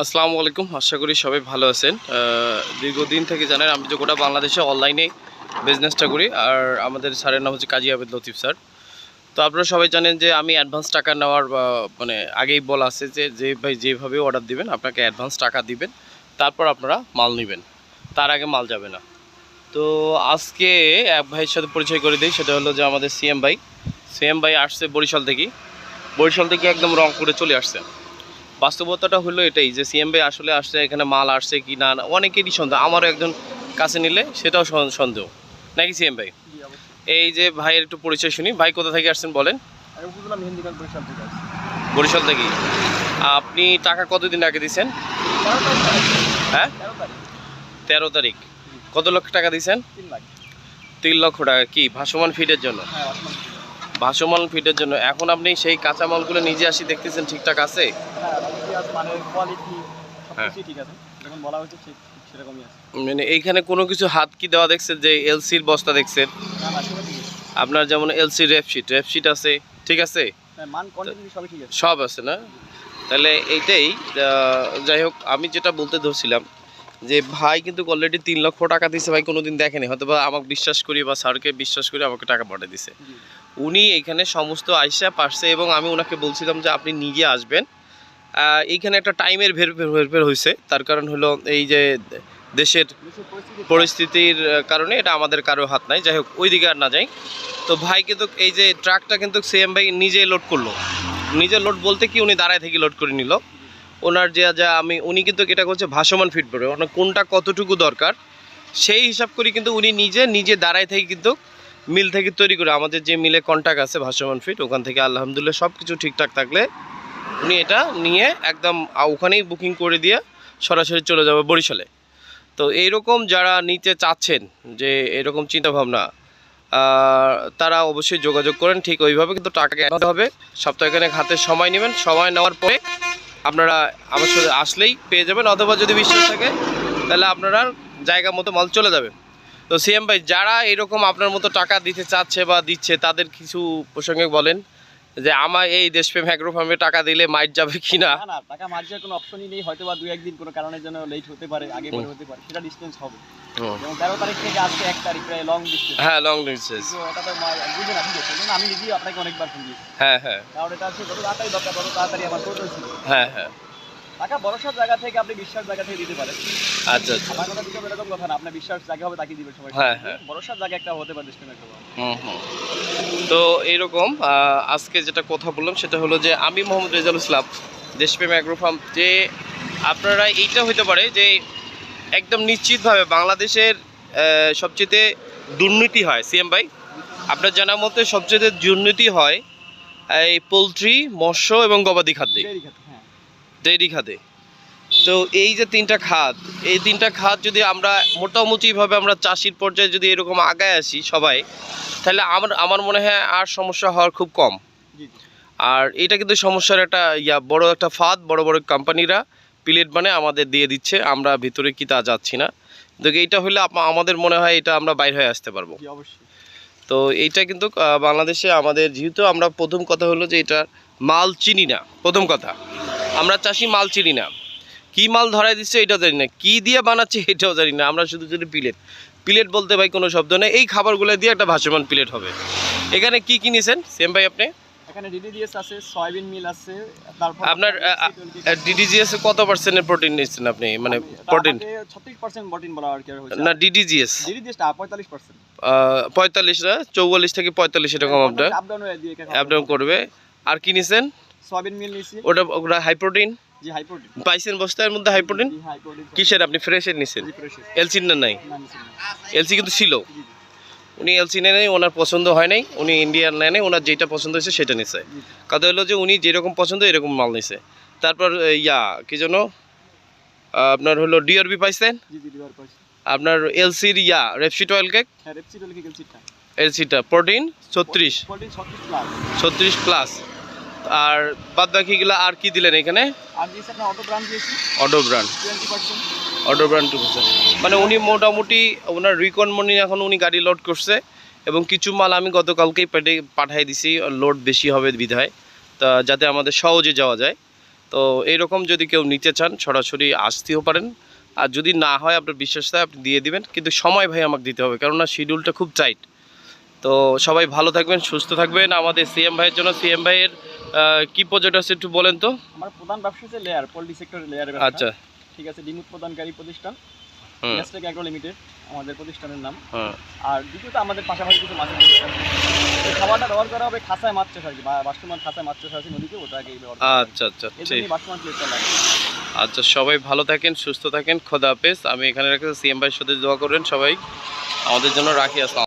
আসসালামু আলাইকুম। আশা করি সবাই ভালো আছেন। দীর্ঘদিন থেকে জানেন, আমি যে গোটা বাংলাদেশে অনলাইনে বিজনেসটা করি, আর আমাদের স্যারের নাম হচ্ছে কাজী আবেদ লতিফ স্যার। তো আপনারা সবাই জানেন যে আমি অ্যাডভান্স টাকা নেওয়ার মানে আগেই বলা আছে যে যে ভাই যেভাবে অর্ডার দিবেন, আপনাকে অ্যাডভান্স টাকা দিবেন, তারপর আপনারা মাল নেবেন। তার আগে মাল যাবে না। তো আজকে এক ভাইয়ের সাথে পরিচয় করে দিই, সেটা হলো যে আমাদের সিএম ভাই। সিএম ভাই আসছে বরিশাল থেকে। বরিশাল থেকে একদম রংপুরে চলে আসছে। বাস্তবতাটা হলো এটাই যে সিএম ভাই আসলে আসছে এখানে মাল আসছে কি না অনেকেরই সন্দেহ। আমারও একজন কাছে নিলে সেটাও সন্দেহ। নাকি সিএম ভাই? এই যে ভাইয়ের একটু পরিচয় শুনি। ভাই কোথা থেকে আসছেন বলেন? বরিশাল থেকে আপনি টাকা কতদিন আগে দিয়েছেন? তারিখ। হ্যাঁ? তেরো তারিখ। তেরো তারিখ। কত লক্ষ টাকা দিয়েছেন? তিন লক্ষ টাকা। কি ভাসমান ফিডের জন্য? হ্যাঁ ভাসমান ফিডের জন্য। এখন আপনি সেই কাঁচামালগুলো নিজে আসি দেখতেছেন ঠিকঠাক আছে? হ্যাঁ মানে হ্যাঁ। মানে এইখানে কোনো কিছু হাত কি দেওয়া দেখছেন যে এলসির বস্তা দেখছেন আপনার যেমন এলসি রেপশিট রেপশিট আছে হ্যাঁ ঠিক আছে। সব আছে না? তাহলে এইটাই যাই হোক আমি যেটা বলতে ধরছিলাম যে ভাই কিন্তু অলরেডি তিন লক্ষ টাকা দিছে ভাই কোনোদিন দেখেনি। হয়তো বা আমাকে বিশ্বাস করি বা স্যারকে বিশ্বাস করি আমাকে টাকা পাঠিয়ে দিছে। উনি এখানে সমস্ত আইসা পারছে এবং আমি ওনাকে বলছিলাম যে আপনি নিজে আসবেন। এইখানে একটা টাইমের ভের ভের হয়েছে তার কারণ হলো এই যে দেশের দেশের পরিস্থিতির কারণে এটা আমাদের কারও হাত নাই। যাই হোক ওই দিকে আর না যাই। তো ভাই কিন্তু এই যে ট্রাকটা কিন্তু সিএম ভাই নিজে লোড করল। নিজে লোড বলতে কি উনি দাঁড়ায় থেকে লোড করে নিল। ওনার যে যা আমি, উনি কিন্তু এটা করছে ভাসমান ফিট পড়বে মানে কোনটা কতটুকু দরকার, সেই হিসাব করে কিন্তু উনি নিজে নিজে দাঁড়ায় থেকে কিন্তু মিল থেকে তৈরি করে, আমাদের যে মিলে কন্ট্যাক্ট আছে ভাসমান ফিট ওখান থেকে আলহামদুলিল্লাহ সব কিছু ঠিকঠাক থাকলে উনি এটা নিয়ে একদম ওখানেই বুকিং করে দিয়ে সরাসরি চলে যাবে বরিশালে। তো এইরকম যারা নিতে চাচ্ছেন, যে এরকম চিন্তাভাবনা তারা অবশ্যই যোগাযোগ করেন। ঠিক ওইভাবে কিন্তু টাকা হবে। সপ্তাহখানেক হাতে সময় নেবেন। সময় নেওয়ার পরে আপনারা আমার সাথে আসলেই পেয়ে যাবেন, অথবা যদি বিশ্বাস থাকে, তাহলে আপনারা জায়গা মতো মাল চলে যাবে। তো সিএম ভাই, যারা এরকম আপনার মতো টাকা দিতে চাচ্ছে বা দিচ্ছে, তাদের কিছু প্রসঙ্গে বলেন। যে আমার এই দেশপ্রেম অ্যাগ্রো ফার্মে টাকা দিলে মাইট যাবে কিনা? না টাকা মাইট যাওয়ার কোনো অপশনই নেই হয়তো বা দু একদিন কোনো কারণের জন্য লেট হতে পারে আগে পরে হতে পারে সেটা ডিসটেন্স হবে। যেমন তেরো তারিখ থেকে আজকে এক তারিখ প্রায় লং ডিসটেন্স হ্যাঁ লং ডিসটেন্স তো এটা তো মা- বুঝে না ঠিক আছে আমি নিজেই আপনাকে অনেকবার ফোন দিয়েছি। হ্যাঁ হ্যাঁ। তাহলে এটা হচ্ছে যত তাড়াতাড়ি দরকার তত তাড়াতাড়ি আমার প্রয়োজন ছিল হ্যাঁ হ্যাঁ। টাকা ভরসার জায়গা থেকে আপনি বিশ্বাস জায়গা থেকে দিতে পারেন। আচ্ছা আচ্ছা। আমার কথা দিতে এরকম কথা না আপনার বিশ্বাস জায়গা হবে তাকে দিবে সবাই। হ্যাঁ, হ্যাঁ। ভরসার জায়গা একটা হতে পারে ডিস্টেন্স হুম হুম। তো এইরকম আজকে যেটা কথা বললাম সেটা হলো যে আমি মোহাম্মদ রেজাল ইসলাম দেশপ্রেম অ্যাগ্রো ফার্ম যে আপনারা এইটা হইতে পারে যে একদম নিশ্চিতভাবে বাংলাদেশের সবচেয়ে দুর্নীতি হয়। সিএম ভাই আপনার জানার মতে সবচেয়ে দুর্নীতি হয় এই পোলট্রি মৎস্য এবং গবাদি খাদ্যে। ডেইরি খাতে তো এই যে তিনটা খাত এই তিনটা খাত যদি আমরা মোটামুটিভাবে আমরা চাষির পর্যায়ে যদি এরকম আগায় আসি সবাই তাহলে আমার আমার মনে হয় আর সমস্যা হওয়ার খুব কম। আর এটা কিন্তু সমস্যার একটা ইয়া বড় একটা ফাঁদ বড় বড় কোম্পানিরা প্লেট মানে আমাদের দিয়ে দিচ্ছে আমরা ভিতরে কি তা যাচ্ছি না। কিন্তু এইটা হলে আমাদের মনে হয় এটা আমরা বাইরে হয়ে আসতে পারব। তো এইটা কিন্তু বাংলাদেশে আমাদের যেহেতু আমরা প্রথম কথা হলো যে এটা মাল চিনি না প্রথম কথা। আমরা চাষি মাল চিনি না। কি মাল ধরাই দিচ্ছে এটাও জানি না। কি দিয়ে বানাচ্ছে এটাও জানি না। আমরা শুধু শুধু প্লেট। প্লেট বলতে ভাই কোনো শব্দ নেই। এই খাবারগুলো দিয়ে একটা ভাসমান প্লেট হবে। এখানে কি কিনেছেন? সেম ভাই আপনি? এখানে ডিডিডিএস আছে সয়াবিন মিল আছে তারপর আপনার ডিডিজিএস কত পার্সেন্টের প্রোটিন নিচ্ছেন আপনি? মানে প্রোটিন ছত্রিশ পার্সেন্ট প্রোটিন বলা আর কি হয়েছে। না ডিডিজিএস পঁয়তাল্লিশ পার্সেন্ট পঁয়তাল্লিশ না চৌয়াল্লিশ থেকে পঁয়তাল্লিশ এরকম আপনার। আপডাউন হয়ে দিয়ে অ্যাপডাউন করবে। আর কি নিছেন সয়াবিন মিল নিয়েছি ওটা ওটা হাই প্রোটিন জি হাই প্রোটিন পাইছেন বস্তার মধ্যে হাই প্রোটিন কিসের আপনি ফ্রেশের নিছেন? জি এলসির না নাই? এলসি কিন্তু ছিল। উনি এলসি নেয় নাই ওনার পছন্দ হয় নাই উনি ইন্ডিয়ান নেয় নাই ওনার যেটা পছন্দ হয়েছে সেটা নিছে। কথা হলো যে উনি যেরকম পছন্দ এরকম মাল নিছে। তারপর ইয়া কি যেন আপনার হলো ডিআরবি পাইছেন? আপনার এলসির ইয়া রেপসিট অয়েল কেক এলসিটা প্রোটিন ছত্রিশ। ছত্রিশ প্লাস আর বাদ বাকিগুলো আর কি দিলেন এখানে? Auto brand auto brand two মানে উনি মোটামুটি ওনার রিকন মনি এখন উনি গাড়ি লোড করছে এবং কিছু মাল আমি গতকালকেই পেটে পাঠিয়ে দিছি লোড বেশি হবে বিধায় তা যাতে আমাদের সহজে যাওয়া যায়। তো এইরকম যদি কেউ নিতে চান সরাসরি আসতেও পারেন। আর যদি না হয় আপনার বিশ্বাস হয় আপনি দিয়ে দিবেন। কিন্তু সময় ভাই আমাকে দিতে হবে কেননা শিডিউলটা খুব টাইট তো সবাই ভালো থাকবেন সুস্থ থাকবেন। আমাদের সিএম ভাইয়ের জন্য সিএম ভাইয়ের কি প্রজেক্ট আছে একটু বলেন তো? আমার প্রধান ব্যবসা হচ্ছে লেয়ার পোল্ট্রি সেক্টরের লেয়ার আচ্ছা। ঠিক আছে ডিম উৎপাদনকারী প্রতিষ্ঠান হুম। অ্যাগ্রো লিমিটেড আমাদের প্রতিষ্ঠানের নাম। আর দ্বিতীয়ত আমাদের পাশাপাশি কিছু মাছের খাবারটা ব্যবহার করা হবে খাসায় মাছ চাষ আর কি বা- বাষ্পমান খাসায় মাছ চাষ আছে নদীতে ওটাকে ব্যবহার আচ্ছা আচ্ছা ঠিক। বাষ্পমান প্লেটটা লাগে। আচ্ছা সবাই ভালো থাকেন সুস্থ থাকেন খোদা হাফেজ। আমি এখানে রেখে সিএম ভাইয়ের সাথে দোয়া করবেন সবাই। আমাদের জন্য রাখি আসলাম